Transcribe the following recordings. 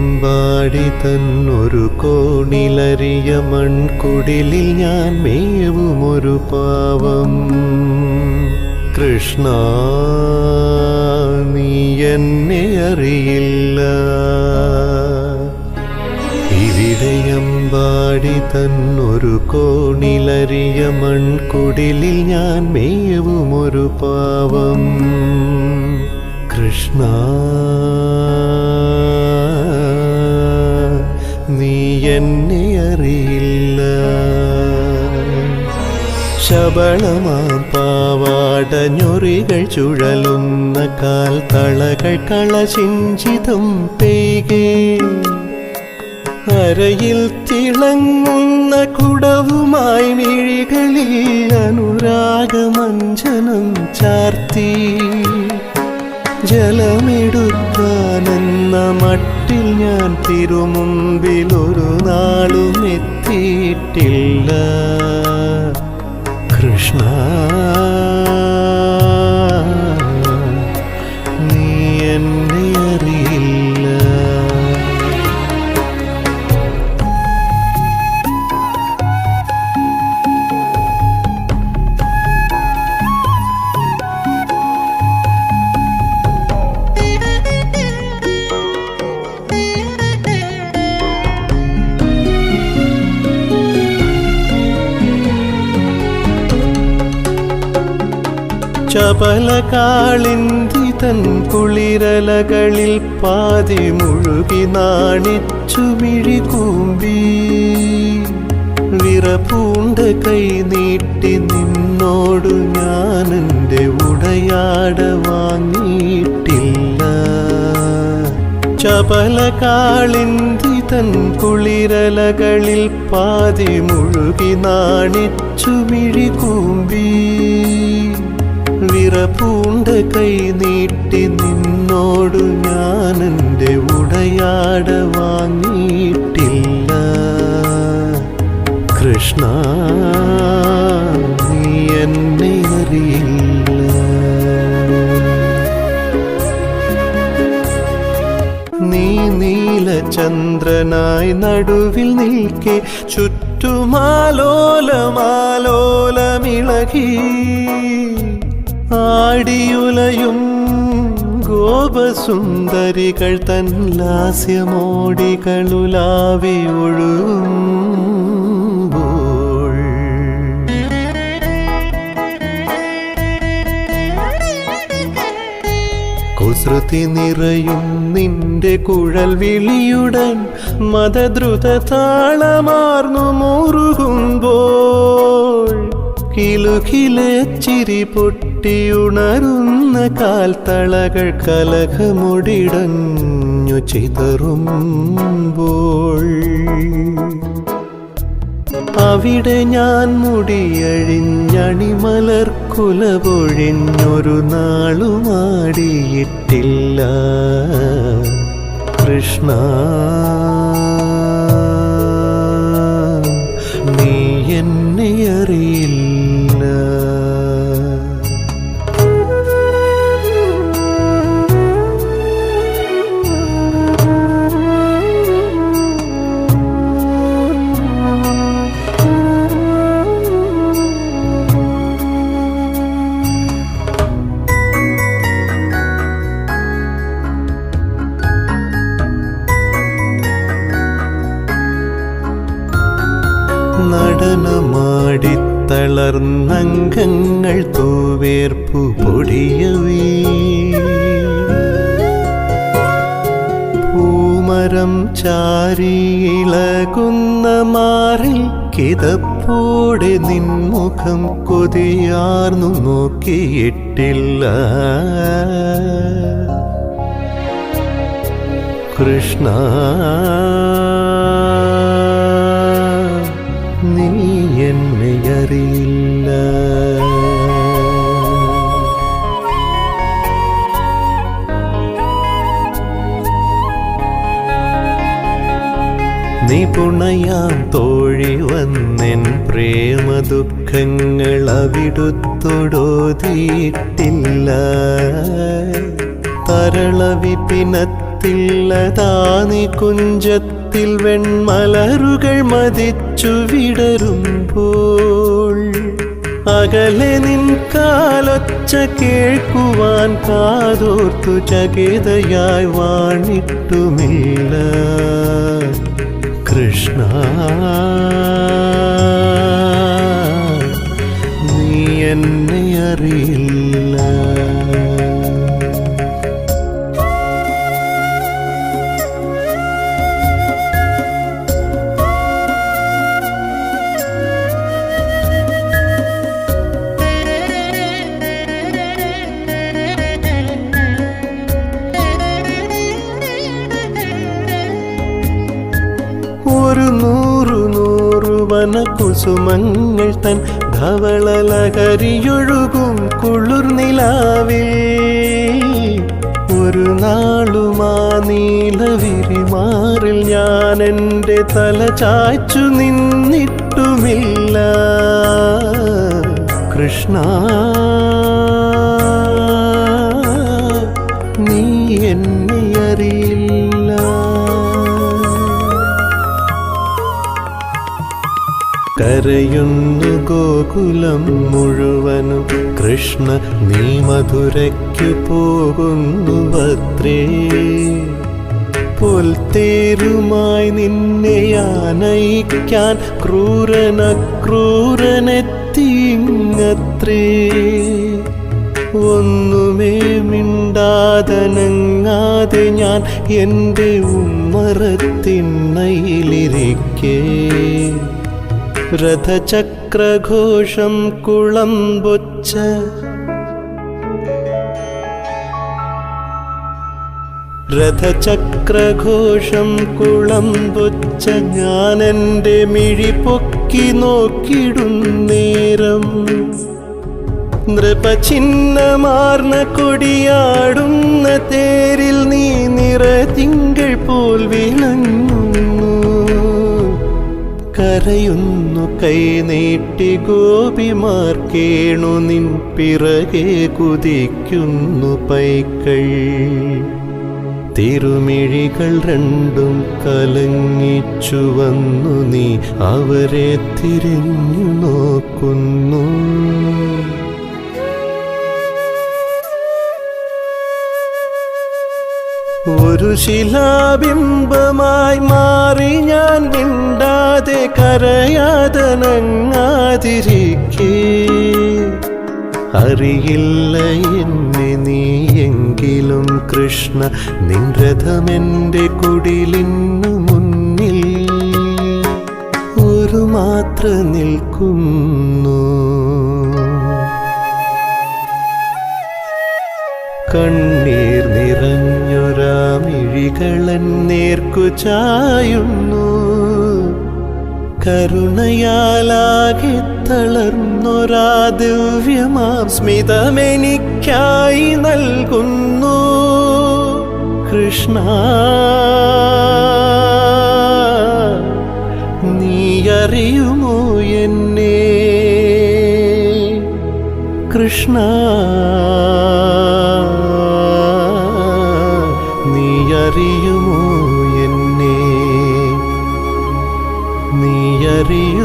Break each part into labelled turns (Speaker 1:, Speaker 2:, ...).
Speaker 1: ഇവിടെയമ്പാടി തന്നൊരു കോണിലറിയ മൺകുടിലിൽ ഞാൻ മേവുമൊരു പാവം. കൃഷ്ണ നീ എന്നെ അറിയില്ല. ഇവിടെയമ്പാടി തന്നൊരു കോണിലറിയ മൺകുടിലിൽ ഞാൻ മേവുമൊരു പാവം. കൃഷ്ണ. നീ എന്നെ അറിയില്ല. ശബളമാം പാവാട ഞൊറികൾ ചുഴലുന്ന കാൽ തളകൾ കളചിഞ്ചിതം പെയ്കേ. അരയിൽ തിളങ്ങുന്ന കുടവുമായി മിഴികളിൽ അനുരാഗമഞ്ജനം ചാർത്തി. ജലമെടുക്കാനെന്ന മട്ടിൽ ഞാൻ തിരുമുമ്പിൽ ഒരു നാളും എത്തിയിട്ടില്ല കൃഷ്ണ ചപല കാളിന്തി തൻ കുളിരലകളിൽ പാതി മുഴുകി നാണിച്ചു മിഴികൂമ്പി. വിറപൂണ്ട കൈ നീട്ടി നിന്നോടു ഞാനെന്റെ ഉടയാട വാങ്ങിയിട്ടില്ല. ചപല കാളിന്തി തൻ കുളിരലകളിൽ പാതി മുഴുകി നാണിച്ചു മിഴികൂമ്പി. വിറപൂണ്ട കൈ നീട്ടി നിന്നോടു ഞാൻ എന്റെ ഉടയാട വാങ്ങിയിട്ടില്ല. കൃഷ്ണ നീ എന്നെ അറിയില്ല. നീ നീലചന്ദ്രനായി നടുവിൽ നിൽക്കെ ചുറ്റുമാലോലമാലോലമിളകി. ആടിയുലയും ഗോപസുന്ദരികൾ തൻ ലാസ്യമോടികളുലാവി ഒഴുകുമ്പോൾ. കുസൃതി നിറയും നിന്റെ കുഴൽ വിളിയുടൻ മതദ്രുത താളമാർന്നു മുറുകുമ്പോൾ. കിലുകിലെ ചിരി പൊട്ടിയുണരുന്ന കാൽത്തളകൾ കലകമൊടിടഞ്ഞു ചിതറുമ്പോൾ. അവിടെ ഞാൻ മുടിയഴിഞ്ഞണിമലർ കുല പൊഴിഞ്ഞൊരു നാളുമാടിയിട്ടില്ല. കൃഷ്ണ നടനമാടിത്തളർന്നംഗങ്ങൾ തൂവേർപ്പു പൊടിയവേ. പൂമരം ചാരിയിളകുന്ന മാറിൽ കിതപ്പോടെ നിൻമുഖം കൊതിയാർന്നു നോക്കിയിട്ടില്ല. കൃഷ്ണ നീ എന്നെ അറിയില്ല നിപുണയാം തോഴി വന്നെൻ പ്രേമ ദുഃഖങ്ങൾ അവിടുത്തൊടോതിയിട്ടില്ല തരളവിപിനത്തിൽ കഴുത്തില്ലതാനി കുഞ്ചത്തിൽ വെൺമലറുകൾ മതിച്ചു വിടരുമ്പോൾ. അകലെ നിൻ കാലൊച്ച കേൾക്കുവാൻ കാതോർത്തു ചകിതയായി വാണിട്ടുമില്ല. കൃഷ്ണ. നീ എന്നെ അറിയില്ല. വനകുസുമങ്ങൾ തൻ ധവളലഹരിയൊഴുകും കുളിർനിലാവിൽ ഒരു നാളുമാ നീലവിരിമാറിൽ ഞാൻ എന്റെ തല ചാച്ചു നിന്നിട്ടുമില്ല. കൃഷ്ണ നീ എന്നെ കരയുന്നു ഗോകുലം മുഴുവനും. കൃഷ്ണ നീ മധുരയ്ക്കു പോകുന്നു ഭദ്രേ. പൊൽത്തേരുമായി നിന്നെ ആനയിക്കാൻ ക്രൂരന ക്രൂരനെത്തിങ്ങത്രേ ഒന്നുമേ മിണ്ടാതനങ്ങാതെ ഞാൻ എന്റെ ഉമ്മറത്തിണ്ണയിലിരിക്കേ രഥചക്രഘോഷം കുളമ്പൊച്ച. രഥചക്രഘോഷം കുളമ്പൊച്ച ഞാൻ എന്റെ മിഴി പൊക്കി നോക്കിടും നേരം. കൊടിയാടുന്ന തേരിൽ നീ നിറ തിങ്കൾ പോൽ വിളങ്ങുന്നു കരയുന്നു കൈനീട്ടി ഗോപിമാർ കേണു നിൻ പിറകെ കുതിക്കുന്നു പൈക്കൾ. തിരുമിഴികൾ രണ്ടും കലങ്ങിച്ചു വന്നു നീ അവരെ തിരിഞ്ഞു നോക്കുന്നു. ഒരു ശിലാബിംബമായി മാറി ഞാൻ മിണ്ടാതെ കരയാതനങ്ങാതിരിക്കേ. അറിയില്ല എന്നെ നീ എങ്കിലും കൃഷ്ണ നിൻ രഥമെന്റെ കുടിലിന്നു മുന്നിൽ ഒരു മാത്ര നിൽക്കുന്നു. കണ്ണീർ നിറഞ്ഞൊരാമിഴികളൻ നേർക്കു ചായുന്നു. കരുണയാലാകെ തളർന്നൊരാ ദിവ്യമാം സ്മിതമെനിക്കായി നൽകുന്നു. കൃഷ്ണ നീ അറിയുമോ എന്നെ? കൃഷ്ണ അറിയുമോ എന്നെ? നീ അറിയുമോ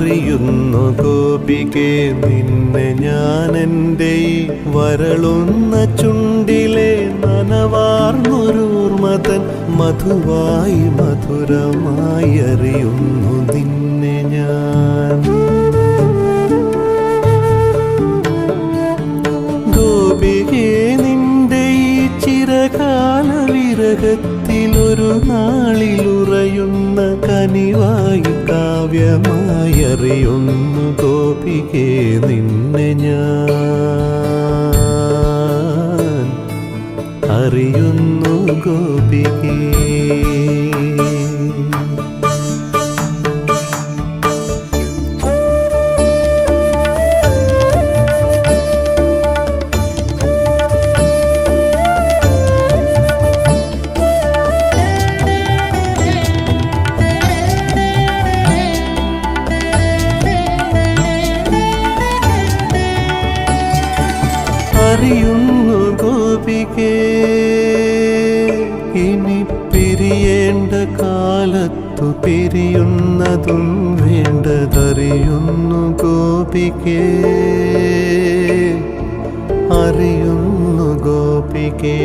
Speaker 1: അറിയുന്നു ഗോപികെ നിന്നെ ഞാൻ എന്റെ വരളുന്ന ചുണ്ടിലെ നനവാർന്നൊരൂർമതൻ മധുവായി മധുരമായി അറിയുന്നു നിന്നെ ഞാൻ. ഗോപികെ നിന്റെ ഈ ചിരകാല വിരഹത്തിലൊരു നാളിലുറയുന്ന കനിവായി കാവ്യമായറിയുന്നു ഗോപികേ നിന്നെ ഞാൻ അറിയുന്നു ഗോപികേ. വേണ്ടതറിയുന്നു ഗോപികേ. അറിയുന്നു ഗോപികേ.